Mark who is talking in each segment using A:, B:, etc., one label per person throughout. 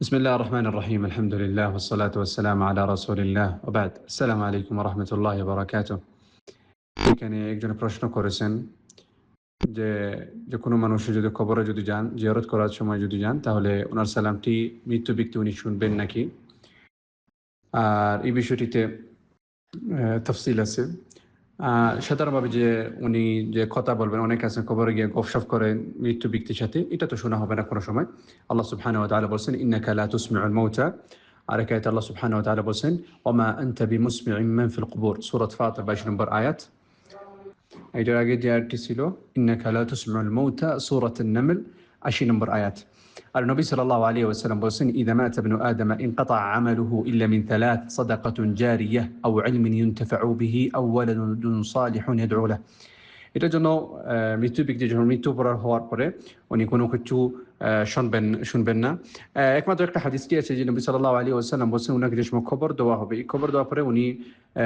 A: بسم الله الرحمن الرحيم الحمد لله والصلاة والسلام على رسول الله وبعد السلام عليكم ورحمة الله وبركاته এখানে একজন প্রশ্ন করেছেন যে যে কোনো মানুষ যদি কবরে যদি যান জিয়ারত করার সময় যদি যান তাহলে ওনার সালামটি মৃত্যু ব্যক্তি উনি শুনবেন নাকি আর এই বিষয়টিতে আহ, তফসিল আছে আহ, সাধারণভাবে যে উনি যে কথা বলবেন অনেক আছে কবরে গিয়ে গপসপ করেন মৃত্যু ব্যক্তির সাথে এটা তো শোনা হবে না কোনো সময় আল্লাহ সুবহানাহু ওয়া তাআলা বলছেন ইন্নাকা লা তুসমিউল মাউতা আর এক আয়াতে আল্লাহ সুবহানাহু ওয়া তাআলা বলছেন ওমা আনতা বিমুসমিউম মান ফিল কুবুর সূরা ফাতির 22 নম্বর আয়াত এটার আগে যে আয়াতটি ছিল ইন্নাকা লা তুসমিউল মাউতা সূরাত আন-নামল 80 নম্বর আয়াত আর নবী সাল্লাল্লাহু আলাইহি ওয়াসাল্লাম বলছেন ইযা মাতা ইবনু আদম ইনকাতা আমালুহু ইল্লা মিন থালাথ সাদাকাতুন জারিয়াহ আও ইলমিন ইউনতাফাউ বিহি আও ওয়ালাদুন সালিহুন ইয়াদউ লাহ এটার জন্য আহ, মৃত্যু ব্যক্তি যখন মৃত্যু পড়ার হওয়ার পরে উনি কোনো কিছু আহ, শুনবেন শুনবেন না আহ, একমাত্র একটা হাদিসটি আছে যে নবী সাল্লাল্লাহু আলাইহি ওয়াসাল্লাম বলছেন ওনাকে যে সময় খবর দেওয়া হবে এই খবর দেওয়ার পরে উনি আহ,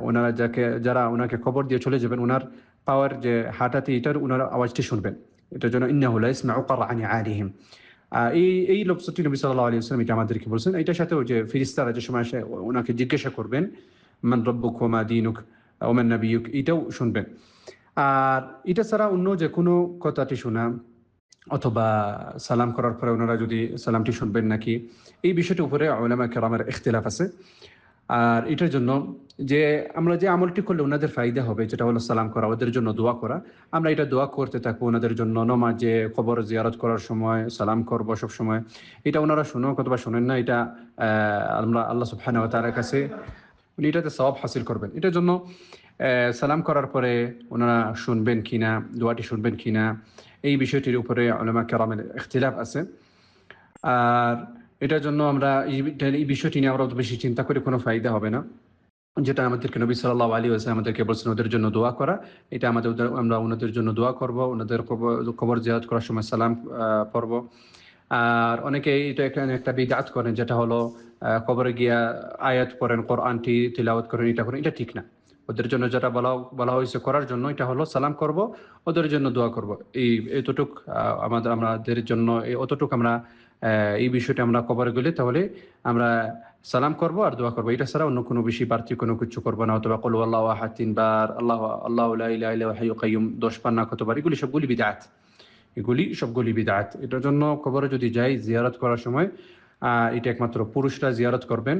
A: ওনারা যাকে যারা ওনাকে খবর দিয়ে চলে যাবেন ওনার পাওয়ার যে হাঁটাতে এটার ওনার আওয়াজটি শুনবেন এটার জন্য ইন্নাহু লা ইসমাউ কারআনি আলিহিম আহ, এই এই লোকসটি নবী সাল্লাহ আলী আসলাম এটা আমাদেরকে বলছেন। এটার সাথে ওই যে ফিরিস্তারা যে সময় ওনাকে জিজ্ঞাসা করবেন, মান রব্বুক হোমা দিনুক ওমেন নাবিয়ুক? এটাও শুনবেন। আর এটা ছাড়া অন্য যে কোনো কথাটি শোনা, অথবা সালাম করার পরে ওনারা যদি সালামটি শুনবেন নাকি, এই বিষয়টির উপরে আমার কেরামের আছে। আর এটার জন্য যে আমরা যে আমলটি করলে ওনাদের ফায়দা হবে, যেটা হলো সালাম করা, ওদের জন্য দোয়া করা। আমরা এটা দোয়া করতে থাকব ওনাদের জন্য নমাজ যে কবর জিয়ারত করার সময়, সালাম করব সব সময়। এটা ওনারা শুনো অথবা শোনেন না, এটা আমরা আল্লাহ ওয়া তাআলার কাছে উনি এটাতে সওয়াব হাসিল করবেন। এটার জন্য সালাম করার পরে ওনারা শুনবেন কিনা দোয়াটি শুনবেন কিনা এই বিষয়টির উপরে আলমা কেরামের ইখতিলাফ আছে। আর এটার জন্য আমরা এই বিষয়টি নিয়ে আমরা অত বেশি চিন্তা করে কোনো ফায়দা হবে না। যেটা আমাদেরকে নবী সাল্লাল্লাহু আলী ওয়াসাল্লাম আমাদেরকে বলছেন, ওদের জন্য দোয়া করা। এটা আমাদের, আমরা ওনাদের জন্য দোয়া করব, ওনাদের কবর জিয়ারত করার সময় সালাম পড়ব। আর অনেকে এটা এখানে একটা বিদাত করেন, যেটা হলো কবরে গিয়া আয়াত পড়েন, কোরআনটি তিলাওয়াত করেন, এটা করেন, এটা ঠিক না। ওদের জন্য যেটা বলা বলা হয়েছে করার জন্য, এটা হলো সালাম করব, ওদের জন্য দোয়া করব। এই, এতটুক আমাদের আমাদের জন্য, এই, অতটুক আমরা এই বিষয়টা আমরা কভার করলে তাহলে আমরা সালাম করব আর দোয়া করব। এটা ছাড়া অন্য কোনো বেশি বাড়তি কোনো কিছু করব না। অথবা কলু আল্লাহ আহাদ তিনবার আল্লাহ আল্লাহ কাইম দশ পান না কতবার এগুলি সবগুলি বিদাত। এগুলি সবগুলি বিদাত। এটার জন্য কবরে যদি যাই, জিয়ারত করার সময় এটা একমাত্র পুরুষরা জিয়ারত করবেন।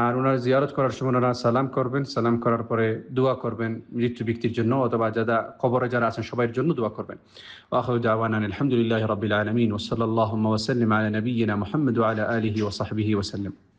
A: আর ওনারা জিয়ারত করার সময় ওনারা সালাম করবেন। সালাম করার পরে দোয়া করবেন মৃত্যু ব্যক্তির জন্য অথবা যারা কবরে যারা আছেন সবার জন্য দোয়া করবেন। আলহামদুলিল্লাহ রবিল আলমিন ওসলাল্লাহ ওসাল্লাম নবীনা মোহাম্মদ আলা আলহি ওসাহবিহি ওসাল্লাম